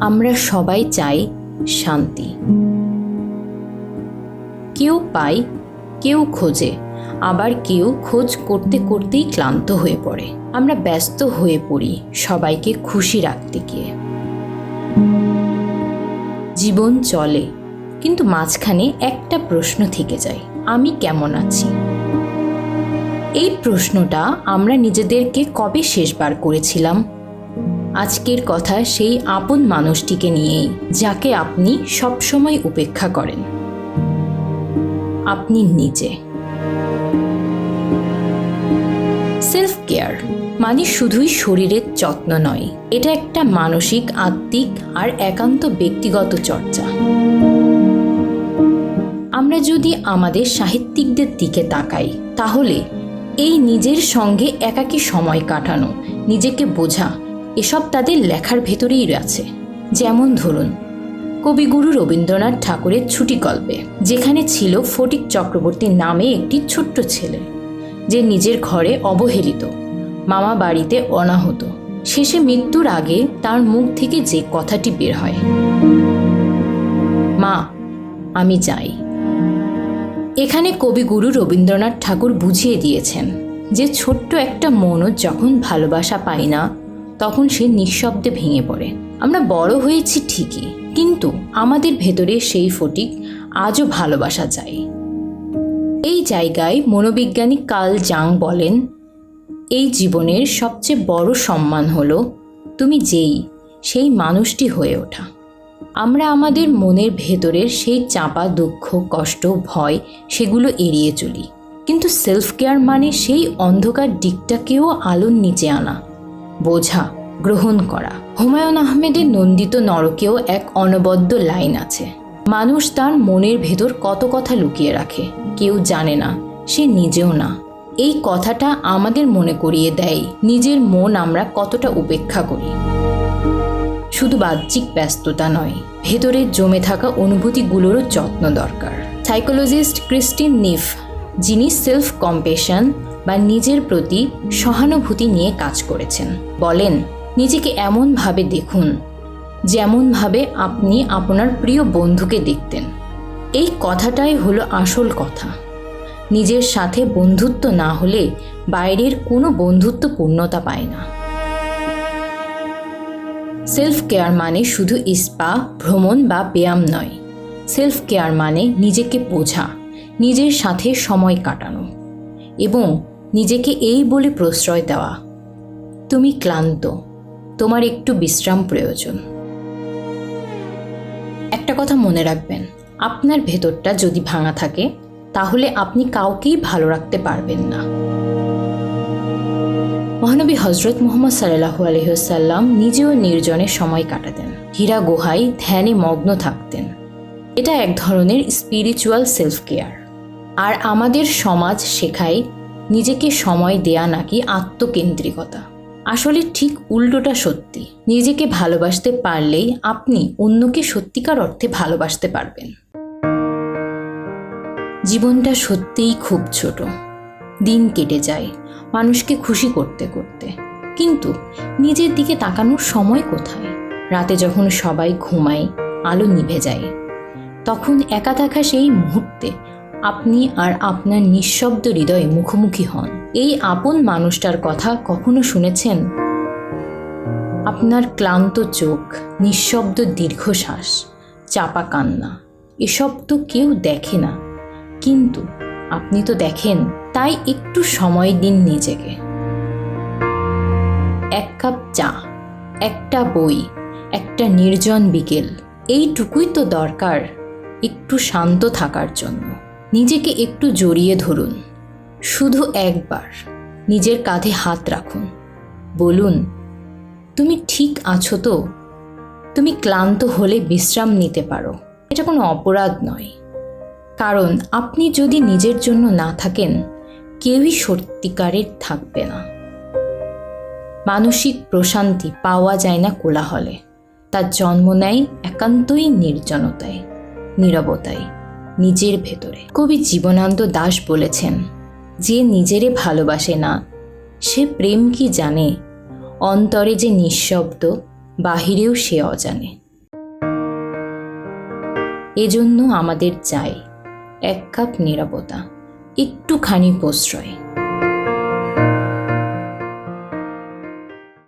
আমরা সবাই চাই শান্তি। কেউ পায়, কেউ খোঁজে, আবার কেউ খোঁজ করতে করতেই ক্লান্ত হয়ে পড়ে। আমরা ব্যস্ত হয়ে পড়ি সবাইকে খুশি রাখতে গিয়ে। জীবন চলে, কিন্তু মাঝখানে একটা প্রশ্ন থেকে যায়, আমি কেমন আছি? এই প্রশ্নটা আমরা নিজেদেরকে কবে শেষবার করেছিলাম? আজকের কথা সেই আপন মানুষটিকে নিয়েই যাকে আপনি সবসময় উপেক্ষা করেন। আপনি নিজে। সেলফ কেয়ার মানে শুধুই শরীরের যত্ন নয়, এটা একটা মানসিক, আত্মিক আর একান্ত ব্যক্তিগত চর্চা। আমরা যদি আমাদের সাহিত্যিকদের দিকে তাকাই, তাহলে এই নিজের সঙ্গে একাকী সময় কাটানো, নিজেকে বোঝা এসব তাদের লেখার ভেতরেই আছে যেমন ধরুন, কবিগুরু রবীন্দ্রনাথ ঠাকুরের ছুটি গল্পে যেখানে ছিল ফটিক চক্রবর্তী নামে একটি ছোট্ট ছেলে, যে নিজের ঘরে অবহেলিত, মামা বাড়িতে অনাহত। শেষে মৃত্যুর আগে তার মুখ থেকে যে কথাটি বের হয়, মা, আমি যাই। এখানে কবিগুরু রবীন্দ্রনাথ ঠাকুর বুঝিয়ে দিয়েছেন যে ছোট্ট একটা মনও যখন ভালোবাসা পায় না তখন সে নিঃশব্দে ভেঙে পড়ে। আমরা বড় হয়েছি ঠিকই, কিন্তু আমাদের ভেতরে সেই ফটিক আজও ভালোবাসা যায় এই জায়গায় মনোবিজ্ঞানী কাল জাং বলেন, এই জীবনের সবচেয়ে বড় সম্মান হলো তুমি যেই, সেই মানুষটি হয়ে ওঠা। আমরা আমাদের মনের ভেতরের সেই চাপা দুঃখ, কষ্ট, ভয়, সেগুলো এড়িয়ে চলি। কিন্তু সেলফ কেয়ার মানে সেই অন্ধকার দিকটাকেও আলোর নিচে আনা। বোঝা, গ্রহণ করা। হুমায়ুন আহমেদের নন্দিত নরকেও এক অনবদ্য লাইন আছে। মানুষ তার মনের ভেতর কত কথা লুকিয়ে রাখে, কেউ জানে না, সে নিজেও না। এই কথাটা আমাদের মনে করিয়ে দেয়, নিজের মন আমরা কতটা উপেক্ষা করি। শুধু বাহ্যিক ব্যস্ততা নয়, ভেতরে জমে থাকা অনুভূতিগুলোরও যত্ন দরকার। সাইকোলজিস্ট ক্রিস্টিন নিফ, যিনি সেলফ কম্পেশন বা নিজের প্রতি সহানুভূতি নিয়ে কাজ করেছেন। বলেন, নিজেকে এমনভাবে দেখুন যেমনভাবে আপনি আপনার প্রিয় বন্ধুকে দেখতেন। এই কথাটাই হলো আসল কথা। নিজের সাথে বন্ধুত্ব না হলে বাইরের কোনো বন্ধুত্ব পূর্ণতা পায় না। সেলফ কেয়ার মানে শুধু ইস্পা ভ্রমণ বা ব্যায়াম নয়। সেলফ কেয়ার মানে নিজেকে বোঝা, নিজের সাথে সময় কাটানো। এবং নিজেকে এই বলে প্রশ্রয় দেওয়া, তুমি ক্লান্ত, তোমার একটু বিশ্রাম প্রয়োজন। একটা কথা মনে রাখবেন, আপনার ভেতরটা যদি ভাঙা থাকে, তাহলে আপনি কাউকেই ভালো রাখতে পারবেন না। মহানবী হজরত মোহাম্মদ সাল্লাহু আলহিহসাল্লাম নিজেও নির্জনে সময় কাটাতেন। হীরা গুহায় ধ্যানে মগ্ন থাকতেন। এটা এক ধরনের স্পিরিচুয়াল সেলফ কেয়ার আর আমাদের সমাজ শেখায় নিজেকে সময় দেয়া নাকি আত্মকেন্দ্রিকতা? আসলে ঠিক উল্টোটা সত্যি। নিজেকে ভালোবাসতে পারলেই আপনি অন্যকে সত্যিকার অর্থে ভালোবাসতে পারবেন। জীবনটা সত্যিই খুব ছোট। দিন কেটে যায়, মানুষকে খুশি করতে করতে। কিন্তু নিজের দিকে তাকানোর সময় কোথায়? রাতে যখন সবাই ঘুমায়, আলো নিভে যায়, তখন একা থাকা সেই মুহূর্তে আপনি আর আপনার নিঃশব্দ হৃদয়ে মুখোমুখি হন। এই আপন মানুষটার কথা কখনো শুনেছেন? আপনার ক্লান্ত চোখ, নিঃশব্দ দীর্ঘশ্বাস, চাপা কান্না, এসব তো কেউ দেখে না। কিন্তু আপনি তো দেখেন, তাই একটু সময় দিন নিজেকে। এক কাপ চা, একটা বই, একটা নির্জন বিকেল, এইটুকুই তো দরকার একটু শান্ত থাকার জন্য। নিজেকে একটু জড়িয়ে ধরুন। শুধু একবার নিজের কাঁধে হাত রাখুন। বলুন, তুমি ঠিক আছো তো? তুমি ক্লান্ত হলে বিশ্রাম নিতে পারো। এটা কোনো অপরাধ নয়। কারণ আপনি যদি নিজের জন্য না থাকেন, কেউই সত্যিকারের থাকবে না। মানসিক প্রশান্তি পাওয়া যায় না কোলাহলে। তার জন্ম নেয় একান্তই নির্জনতায়, নীরবতায়। নিজের ভেতরে। কবি জীবনানন্দ দাস বলেছেন, যে নিজেরে ভালোবাসে না, সে প্রেম কি জানে? অন্তরে যে নিঃশব্দ, বাহিরেও সে অজানে। এজন্য আমাদের চাই এক কাপ নিরাপতা একটুখানি প্রশ্রয়।